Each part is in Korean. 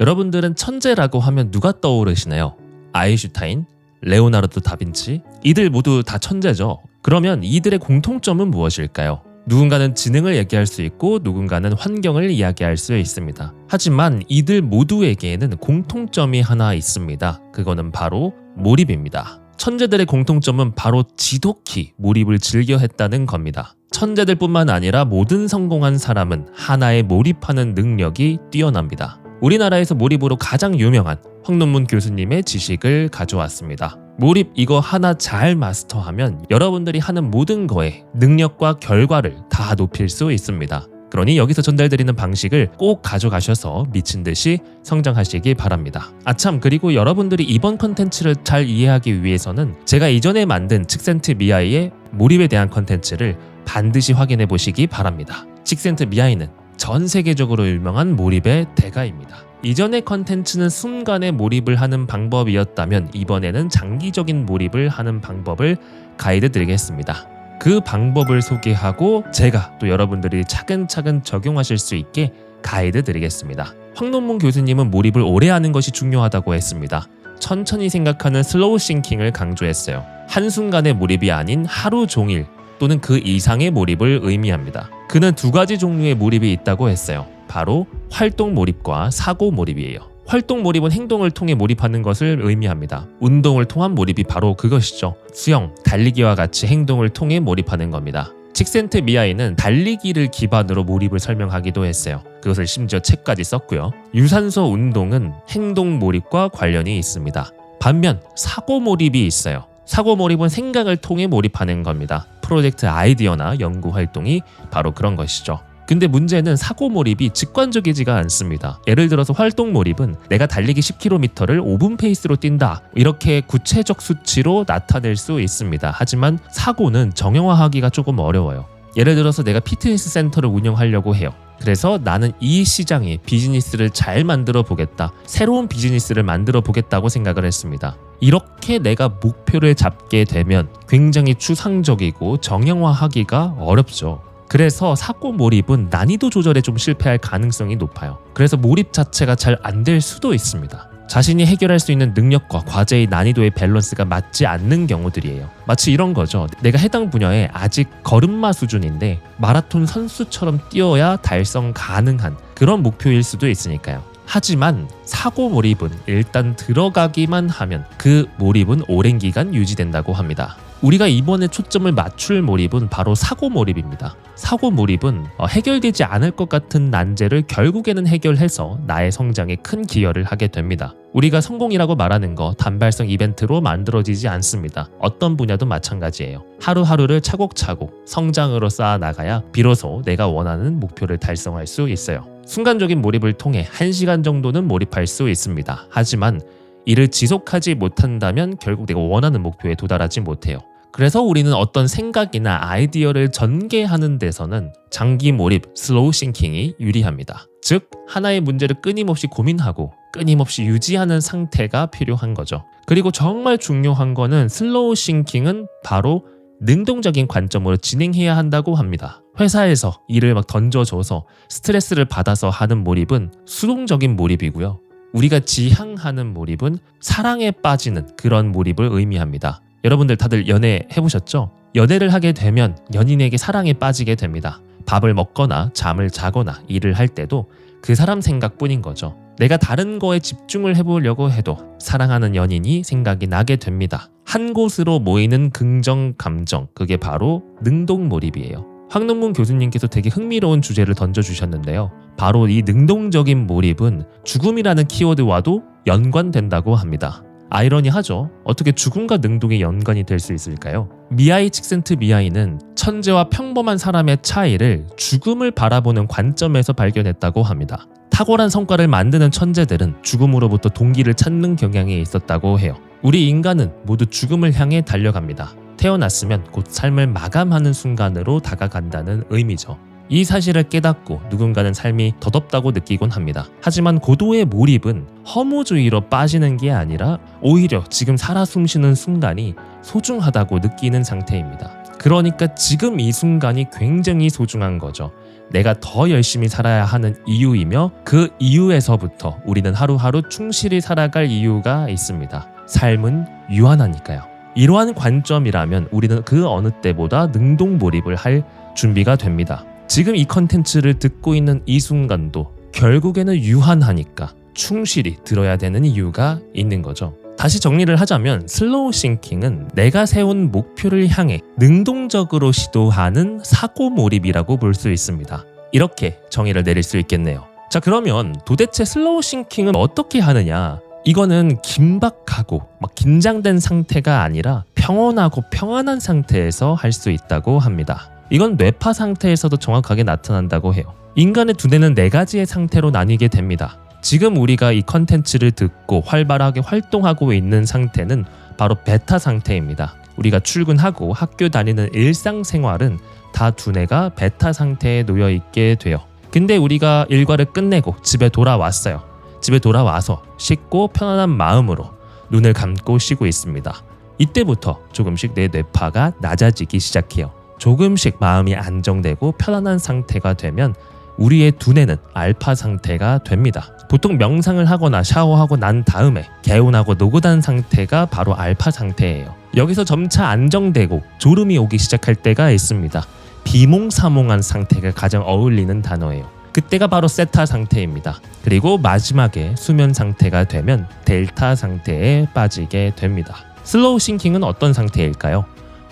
여러분들은 천재라고 하면 누가 떠오르시나요? 아인슈타인, 레오나르도 다빈치 이들 모두 다 천재죠. 그러면 이들의 공통점은 무엇일까요? 누군가는 지능을 얘기할 수 있고 누군가는 환경을 이야기할 수 있습니다. 하지만 이들 모두에게는 공통점이 하나 있습니다. 그거는 바로 몰입입니다. 천재들의 공통점은 바로 지독히 몰입을 즐겨 했다는 겁니다. 천재들뿐만 아니라 모든 성공한 사람은 하나에 몰입하는 능력이 뛰어납니다. 우리나라에서 몰입으로 가장 유명한 황논문 교수님의 지식을 가져왔습니다. 몰입 이거 하나 잘 마스터하면 여러분들이 하는 모든 거에 능력과 결과를 다 높일 수 있습니다. 그러니 여기서 전달드리는 방식을 꼭 가져가셔서 미친 듯이 성장하시기 바랍니다. 아참 그리고 여러분들이 이번 컨텐츠를 잘 이해하기 위해서는 제가 이전에 만든 칙센트 미아이의 몰입에 대한 컨텐츠를 반드시 확인해 보시기 바랍니다. 칙센트 미아이는 전 세계적으로 유명한 몰입의 대가입니다. 이전의 컨텐츠는 순간에 몰입을 하는 방법이었다면 이번에는 장기적인 몰입을 하는 방법을 가이드 드리겠습니다. 그 방법을 소개하고 제가 또 여러분들이 차근차근 적용하실 수 있게 가이드 드리겠습니다. 황논문 교수님은 몰입을 오래 하는 것이 중요하다고 했습니다. 천천히 생각하는 슬로우 싱킹을 강조했어요. 한순간의 몰입이 아닌 하루 종일 또는 그 이상의 몰입을 의미합니다. 그는 두 가지 종류의 몰입이 있다고 했어요. 바로 활동 몰입과 사고 몰입이에요. 활동 몰입은 행동을 통해 몰입하는 것을 의미합니다. 운동을 통한 몰입이 바로 그것이죠. 수영, 달리기와 같이 행동을 통해 몰입하는 겁니다. 칙센트 미아이는 달리기를 기반으로 몰입을 설명하기도 했어요. 그것을 심지어 책까지 썼고요. 유산소 운동은 행동 몰입과 관련이 있습니다. 반면 사고 몰입이 있어요. 사고 몰입은 생각을 통해 몰입하는 겁니다. 프로젝트 아이디어나 연구 활동이 바로 그런 것이죠. 근데 문제는 사고 몰입이 직관적이지가 않습니다. 예를 들어서 활동 몰입은 내가 달리기 10km를 5분 페이스로 뛴다. 이렇게 구체적 수치로 나타낼 수 있습니다. 하지만 사고는 정형화하기가 조금 어려워요. 예를 들어서 내가 피트니스 센터를 운영하려고 해요. 그래서 나는 이 시장에 비즈니스를 잘 만들어 보겠다. 새로운 비즈니스를 만들어 보겠다고 생각을 했습니다. 이렇게 내가 목표를 잡게 되면 굉장히 추상적이고 정형화하기가 어렵죠. 그래서 사고 몰입은 난이도 조절에 좀 실패할 가능성이 높아요. 그래서 몰입 자체가 잘 안 될 수도 있습니다. 자신이 해결할 수 있는 능력과 과제의 난이도의 밸런스가 맞지 않는 경우들이에요. 마치 이런 거죠. 내가 해당 분야에 아직 걸음마 수준인데 마라톤 선수처럼 뛰어야 달성 가능한 그런 목표일 수도 있으니까요. 하지만 사고 몰입은 일단 들어가기만 하면 그 몰입은 오랜 기간 유지된다고 합니다. 우리가 이번에 초점을 맞출 몰입은 바로 사고 몰입입니다. 사고 몰입은 어, 해결되지 않을 것 같은 난제를 결국에는 해결해서 나의 성장에 큰 기여를 하게 됩니다. 우리가 성공이라고 말하는 거 단발성 이벤트로 만들어지지 않습니다. 어떤 분야도 마찬가지예요. 하루하루를 차곡차곡 성장으로 쌓아 나가야 비로소 내가 원하는 목표를 달성할 수 있어요. 순간적인 몰입을 통해 1시간 정도는 몰입할 수 있습니다. 하지만 이를 지속하지 못한다면 결국 내가 원하는 목표에 도달하지 못해요. 그래서 우리는 어떤 생각이나 아이디어를 전개하는 데서는 장기 몰입, 슬로우 싱킹이 유리합니다. 즉, 하나의 문제를 끊임없이 고민하고 끊임없이 유지하는 상태가 필요한 거죠. 그리고 정말 중요한 거는 슬로우 싱킹은 바로 능동적인 관점으로 진행해야 한다고 합니다. 회사에서 일을 막 던져줘서 스트레스를 받아서 하는 몰입은 수동적인 몰입이고요. 우리가 지향하는 몰입은 사랑에 빠지는 그런 몰입을 의미합니다. 여러분들 다들 연애 해보셨죠? 연애를 하게 되면 연인에게 사랑에 빠지게 됩니다. 밥을 먹거나 잠을 자거나 일을 할 때도 그 사람 생각뿐인 거죠. 내가 다른 거에 집중을 해보려고 해도 사랑하는 연인이 생각이 나게 됩니다. 한 곳으로 모이는 긍정 감정, 그게 바로 능동몰입이에요. 황논문 교수님께서 되게 흥미로운 주제를 던져주셨는데요. 바로 이 능동적인 몰입은 죽음이라는 키워드와도 연관된다고 합니다. 아이러니하죠. 어떻게 죽음과 능동이 연관이 될 수 있을까요? 미아이 칙센트 미아이는 천재와 평범한 사람의 차이를 죽음을 바라보는 관점에서 발견했다고 합니다. 탁월한 성과를 만드는 천재들은 죽음으로부터 동기를 찾는 경향이 있었다고 해요. 우리 인간은 모두 죽음을 향해 달려갑니다. 태어났으면 곧 삶을 마감하는 순간으로 다가간다는 의미죠. 이 사실을 깨닫고 누군가는 삶이 덧없다고 느끼곤 합니다. 하지만 고도의 몰입은 허무주의로 빠지는 게 아니라 오히려 지금 살아 숨쉬는 순간이 소중하다고 느끼는 상태입니다. 그러니까 지금 이 순간이 굉장히 소중한 거죠. 내가 더 열심히 살아야 하는 이유이며 그 이유에서부터 우리는 하루하루 충실히 살아갈 이유가 있습니다. 삶은 유한하니까요. 이러한 관점이라면 우리는 그 어느 때보다 능동 몰입을 할 준비가 됩니다. 지금 이 컨텐츠를 듣고 있는 이 순간도 결국에는 유한하니까 충실히 들어야 되는 이유가 있는 거죠. 다시 정리를 하자면 슬로우 싱킹은 내가 세운 목표를 향해 능동적으로 시도하는 사고 몰입이라고 볼 수 있습니다. 이렇게 정의를 내릴 수 있겠네요. 자, 그러면 도대체 슬로우 싱킹은 어떻게 하느냐? 이거는 긴박하고 막 긴장된 상태가 아니라 평온하고 평안한 상태에서 할 수 있다고 합니다. 이건 뇌파 상태에서도 정확하게 나타난다고 해요. 인간의 두뇌는 네 가지의 상태로 나뉘게 됩니다. 지금 우리가 이 컨텐츠를 듣고 활발하게 활동하고 있는 상태는 바로 베타 상태입니다. 우리가 출근하고 학교 다니는 일상생활은 다 두뇌가 베타 상태에 놓여 있게 돼요. 근데 우리가 일과를 끝내고 집에 돌아왔어요. 집에 돌아와서 씻고 편안한 마음으로 눈을 감고 쉬고 있습니다. 이때부터 조금씩 내 뇌파가 낮아지기 시작해요. 조금씩 마음이 안정되고 편안한 상태가 되면 우리의 두뇌는 알파 상태가 됩니다. 보통 명상을 하거나 샤워하고 난 다음에 개운하고 노곤한 상태가 바로 알파 상태예요. 여기서 점차 안정되고 졸음이 오기 시작할 때가 있습니다. 비몽사몽한 상태가 가장 어울리는 단어예요. 그때가 바로 세타 상태입니다. 그리고 마지막에 수면 상태가 되면 델타 상태에 빠지게 됩니다. 슬로우 싱킹은 어떤 상태일까요?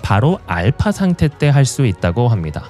바로 알파 상태 때 할 수 있다고 합니다.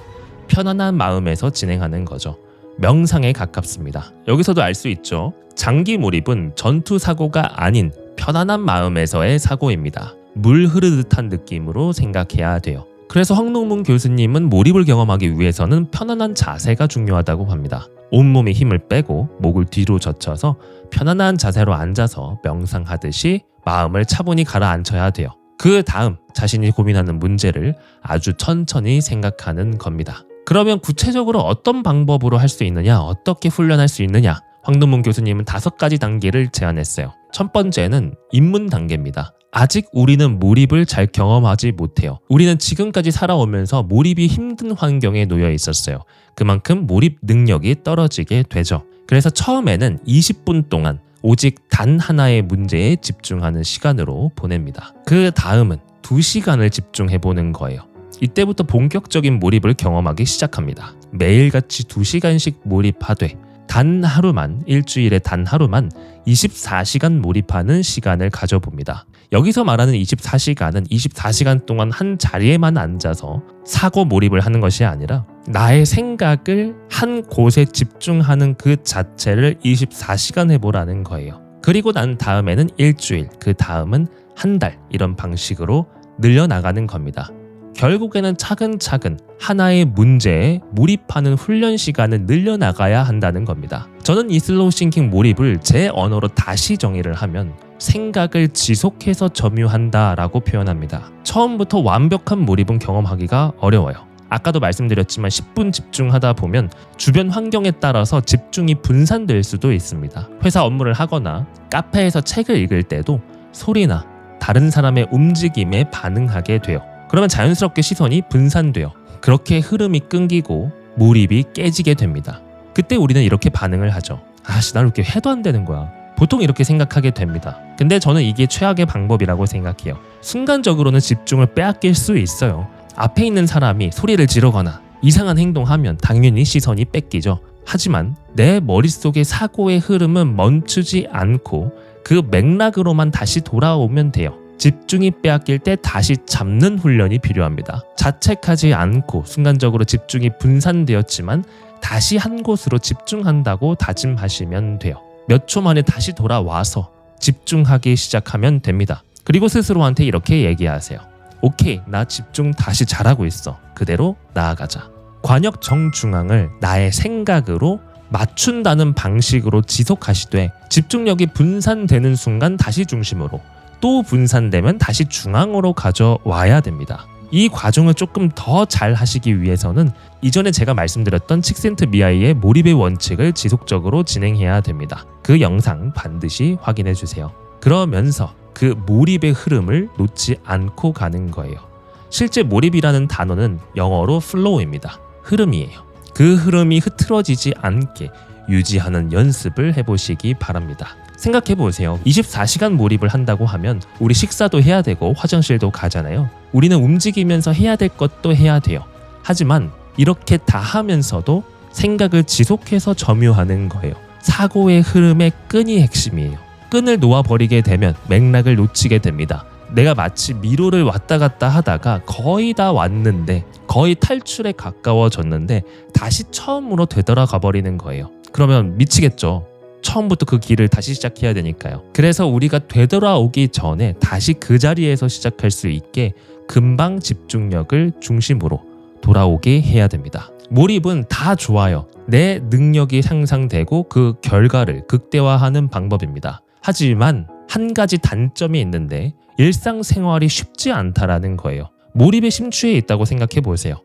편안한 마음에서 진행하는 거죠. 명상에 가깝습니다. 여기서도 알 수 있죠. 장기 몰입은 전투 사고가 아닌 편안한 마음에서의 사고입니다. 물 흐르듯한 느낌으로 생각해야 돼요. 그래서 황농문 교수님은 몰입을 경험하기 위해서는 편안한 자세가 중요하다고 합니다. 온몸에 힘을 빼고 목을 뒤로 젖혀서 편안한 자세로 앉아서 명상하듯이 마음을 차분히 가라앉혀야 돼요. 그 다음 자신이 고민하는 문제를 아주 천천히 생각하는 겁니다. 그러면 구체적으로 어떤 방법으로 할 수 있느냐, 어떻게 훈련할 수 있느냐? 황동문 교수님은 다섯 가지 단계를 제안했어요. 첫 번째는 입문 단계입니다. 아직 우리는 몰입을 잘 경험하지 못해요. 우리는 지금까지 살아오면서 몰입이 힘든 환경에 놓여 있었어요. 그만큼 몰입 능력이 떨어지게 되죠. 그래서 처음에는 20분 동안 오직 단 하나의 문제에 집중하는 시간으로 보냅니다. 그 다음은 2시간을 집중해 보는 거예요. 이때부터 본격적인 몰입을 경험하기 시작합니다. 매일같이 2시간씩 몰입하되 단 하루만 일주일에 단 하루만 24시간 몰입하는 시간을 가져봅니다. 여기서 말하는 24시간은 24시간 동안 한 자리에만 앉아서 사고 몰입을 하는 것이 아니라 나의 생각을 한 곳에 집중하는 그 자체를 24시간 해보라는 거예요. 그리고 난 다음에는 일주일, 그 다음은 한 달 이런 방식으로 늘려나가는 겁니다. 결국에는 차근차근 하나의 문제에 몰입하는 훈련 시간을 늘려나가야 한다는 겁니다. 저는 이 슬로우 싱킹 몰입을 제 언어로 다시 정의를 하면 생각을 지속해서 점유한다라고 표현합니다. 처음부터 완벽한 몰입은 경험하기가 어려워요. 아까도 말씀드렸지만 10분 집중하다 보면 주변 환경에 따라서 집중이 분산될 수도 있습니다. 회사 업무를 하거나 카페에서 책을 읽을 때도 소리나 다른 사람의 움직임에 반응하게 돼요. 그러면 자연스럽게 시선이 분산돼요. 그렇게 흐름이 끊기고 몰입이 깨지게 됩니다. 그때 우리는 이렇게 반응을 하죠. 아씨, 난 이렇게 해도 안 되는 거야. 보통 이렇게 생각하게 됩니다. 근데 저는 이게 최악의 방법이라고 생각해요. 순간적으로는 집중을 빼앗길 수 있어요. 앞에 있는 사람이 소리를 지르거나 이상한 행동하면 당연히 시선이 뺏기죠. 하지만 내 머릿속의 사고의 흐름은 멈추지 않고 그 맥락으로만 다시 돌아오면 돼요. 집중이 빼앗길 때 다시 잡는 훈련이 필요합니다. 자책하지 않고 순간적으로 집중이 분산되었지만 다시 한 곳으로 집중한다고 다짐하시면 돼요. 몇 초 만에 다시 돌아와서 집중하기 시작하면 됩니다. 그리고 스스로한테 이렇게 얘기하세요. 오케이, 나 집중 다시 잘하고 있어. 그대로 나아가자. 관역 정중앙을 나의 생각으로 맞춘다는 방식으로 지속하시되 집중력이 분산되는 순간 다시 중심으로 또 분산되면 다시 중앙으로 가져와야 됩니다. 이 과정을 조금 더 잘 하시기 위해서는 이전에 제가 말씀드렸던 칙센트 미아이의 몰입의 원칙을 지속적으로 진행해야 됩니다. 그 영상 반드시 확인해 주세요. 그러면서 그 몰입의 흐름을 놓지 않고 가는 거예요. 실제 몰입이라는 단어는 영어로 flow입니다. 흐름이에요. 그 흐름이 흐트러지지 않게 유지하는 연습을 해보시기 바랍니다. 생각해 보세요. 24시간 몰입을 한다고 하면 우리 식사도 해야 되고 화장실도 가잖아요. 우리는 움직이면서 해야 될 것도 해야 돼요. 하지만 이렇게 다 하면서도 생각을 지속해서 점유하는 거예요. 사고의 흐름의 끈이 핵심이에요. 끈을 놓아버리게 되면 맥락을 놓치게 됩니다. 내가 마치 미로를 왔다 갔다 하다가 거의 다 왔는데 거의 탈출에 가까워졌는데 다시 처음으로 되돌아가 버리는 거예요. 그러면 미치겠죠. 처음부터 그 길을 다시 시작해야 되니까요. 그래서 우리가 되돌아오기 전에 다시 그 자리에서 시작할 수 있게 금방 집중력을 중심으로 돌아오게 해야 됩니다. 몰입은 다 좋아요. 내 능력이 향상되고 그 결과를 극대화하는 방법입니다. 하지만 한 가지 단점이 있는데 일상생활이 쉽지 않다라는 거예요. 몰입의 심취에 있다고 생각해 보세요.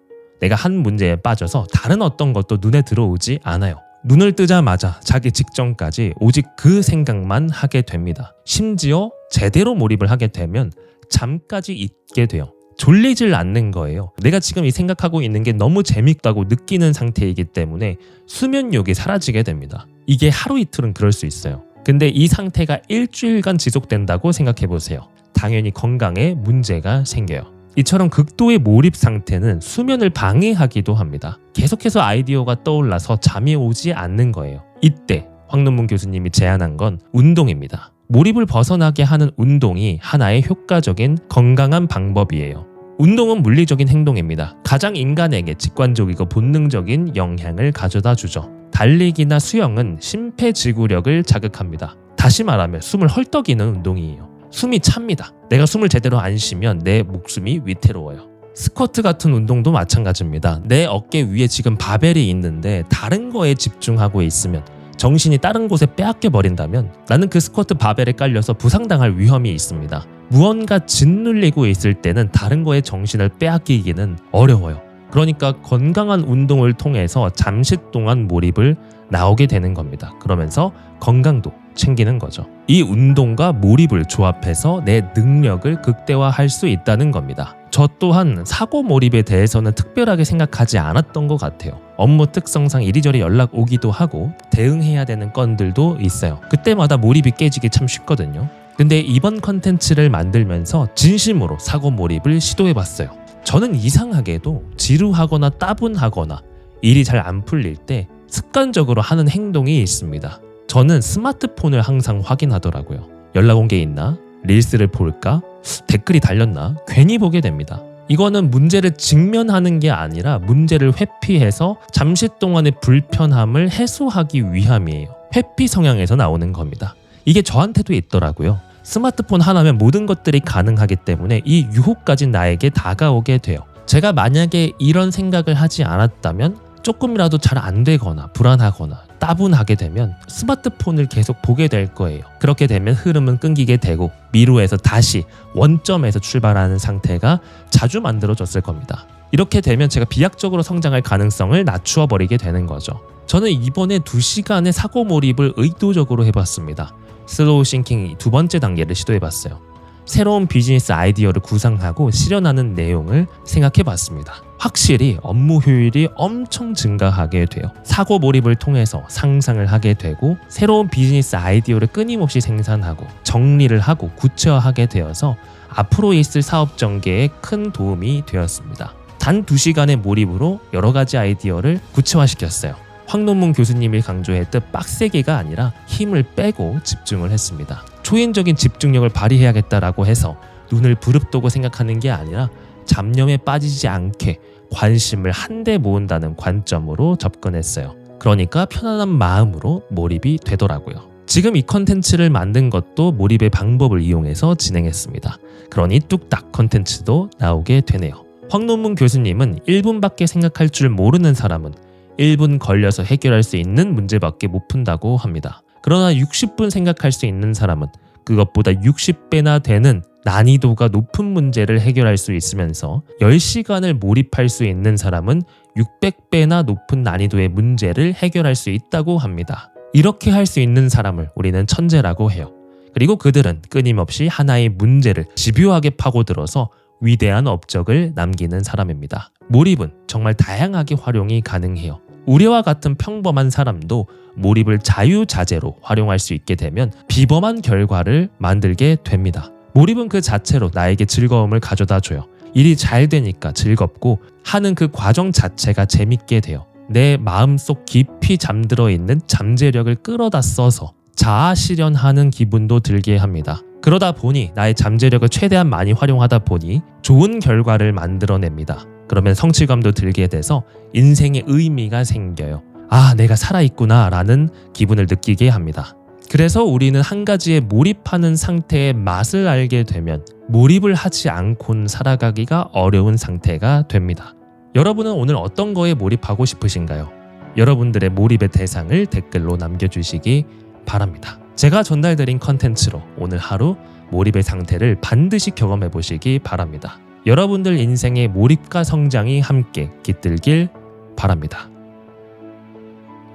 내가 한 문제에 빠져서 다른 어떤 것도 눈에 들어오지 않아요. 눈을 뜨자마자 자기 직전까지 오직 그 생각만 하게 됩니다. 심지어 제대로 몰입을 하게 되면 잠까지 잊게 돼요. 졸리질 않는 거예요. 내가 지금 이 생각하고 있는 게 너무 재밌다고 느끼는 상태이기 때문에 수면욕이 사라지게 됩니다. 이게 하루 이틀은 그럴 수 있어요. 근데 이 상태가 일주일간 지속된다고 생각해 보세요. 당연히 건강에 문제가 생겨요. 이처럼 극도의 몰입 상태는 수면을 방해하기도 합니다. 계속해서 아이디어가 떠올라서 잠이 오지 않는 거예요. 이때 황논문 교수님이 제안한 건 운동입니다. 몰입을 벗어나게 하는 운동이 하나의 효과적인 건강한 방법이에요. 운동은 물리적인 행동입니다. 가장 인간에게 직관적이고 본능적인 영향을 가져다 주죠. 달리기나 수영은 심폐지구력을 자극합니다. 다시 말하면 숨을 헐떡이는 운동이에요. 숨이 찹니다. 내가 숨을 제대로 안 쉬면 내 목숨이 위태로워요. 스쿼트 같은 운동도 마찬가지입니다. 내 어깨 위에 지금 바벨이 있는데 다른 거에 집중하고 있으면 정신이 다른 곳에 빼앗겨 버린다면 나는 그 스쿼트 바벨에 깔려서 부상당할 위험이 있습니다. 무언가 짓눌리고 있을 때는 다른 거에 정신을 빼앗기기는 어려워요. 그러니까 건강한 운동을 통해서 잠시 동안 몰입을 나오게 되는 겁니다. 그러면서 건강도 챙기는 거죠. 이 운동과 몰입을 조합해서 내 능력을 극대화할 수 있다는 겁니다. 저 또한 사고 몰입에 대해서는 특별하게 생각하지 않았던 것 같아요. 업무 특성상 이리저리 연락 오기도 하고 대응해야 되는 건들도 있어요. 그때마다 몰입이 깨지기 참 쉽거든요. 근데 이번 컨텐츠를 만들면서 진심으로 사고 몰입을 시도해봤어요. 저는 이상하게도 지루하거나 따분하거나 일이 잘 안 풀릴 때 습관적으로 하는 행동이 있습니다. 저는 스마트폰을 항상 확인하더라고요. 연락 온 게 있나? 릴스를 볼까? 댓글이 달렸나? 괜히 보게 됩니다. 이거는 문제를 직면하는 게 아니라 문제를 회피해서 잠시 동안의 불편함을 해소하기 위함이에요. 회피 성향에서 나오는 겁니다. 이게 저한테도 있더라고요. 스마트폰 하나면 모든 것들이 가능하기 때문에 이 유혹까지 나에게 다가오게 돼요. 제가 만약에 이런 생각을 하지 않았다면 조금이라도 잘 안 되거나 불안하거나 따분하게 되면 스마트폰을 계속 보게 될 거예요. 그렇게 되면 흐름은 끊기게 되고 미루에서 다시 원점에서 출발하는 상태가 자주 만들어졌을 겁니다. 이렇게 되면 제가 비약적으로 성장할 가능성을 낮추어 버리게 되는 거죠. 저는 이번에 2시간의 사고 몰입을 의도적으로 해봤습니다. 슬로우 싱킹 두 번째 단계를 시도해봤어요. 새로운 비즈니스 아이디어를 구상하고 실현하는 내용을 생각해 봤습니다. 확실히 업무 효율이 엄청 증가하게 돼요. 사고 몰입을 통해서 상상을 하게 되고 새로운 비즈니스 아이디어를 끊임없이 생산하고 정리를 하고 구체화하게 되어서 앞으로 있을 사업 전개에 큰 도움이 되었습니다. 단 2시간의 몰입으로 여러 가지 아이디어를 구체화시켰어요. 황논문 교수님이 강조했듯 빡세게가 아니라 힘을 빼고 집중을 했습니다. 초인적인 집중력을 발휘해야겠다라고 해서 눈을 부릅뜨고 생각하는 게 아니라 잡념에 빠지지 않게 관심을 한데 모은다는 관점으로 접근했어요. 그러니까 편안한 마음으로 몰입이 되더라고요. 지금 이 컨텐츠를 만든 것도 몰입의 방법을 이용해서 진행했습니다. 그러니 뚝딱 컨텐츠도 나오게 되네요. 황논문 교수님은 1분밖에 생각할 줄 모르는 사람은 1분 걸려서 해결할 수 있는 문제밖에 못 푼다고 합니다. 그러나 60분 생각할 수 있는 사람은 그것보다 60배나 되는 난이도가 높은 문제를 해결할 수 있으면서 10시간을 몰입할 수 있는 사람은 600배나 높은 난이도의 문제를 해결할 수 있다고 합니다. 이렇게 할 수 있는 사람을 우리는 천재라고 해요. 그리고 그들은 끊임없이 하나의 문제를 집요하게 파고들어서 위대한 업적을 남기는 사람입니다. 몰입은 정말 다양하게 활용이 가능해요. 우리와 같은 평범한 사람도 몰입을 자유자재로 활용할 수 있게 되면 비범한 결과를 만들게 됩니다. 몰입은 그 자체로 나에게 즐거움을 가져다 줘요. 일이 잘 되니까 즐겁고 하는 그 과정 자체가 재밌게 돼요. 내 마음속 깊이 잠들어 있는 잠재력을 끌어다 써서 자아 실현하는 기분도 들게 합니다. 그러다 보니 나의 잠재력을 최대한 많이 활용하다 보니 좋은 결과를 만들어냅니다. 그러면 성취감도 들게 돼서 인생의 의미가 생겨요. 아, 내가 살아있구나 라는 기분을 느끼게 합니다. 그래서 우리는 한 가지에 몰입하는 상태의 맛을 알게 되면 몰입을 하지 않고는 살아가기가 어려운 상태가 됩니다. 여러분은 오늘 어떤 거에 몰입하고 싶으신가요? 여러분들의 몰입의 대상을 댓글로 남겨주시기 바랍니다. 제가 전달드린 컨텐츠로 오늘 하루 몰입의 상태를 반드시 경험해 보시기 바랍니다. 여러분들 인생의 몰입과 성장이 함께 깃들길 바랍니다.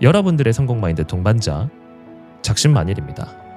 여러분들의 성공 마인드 동반자 작심만일입니다.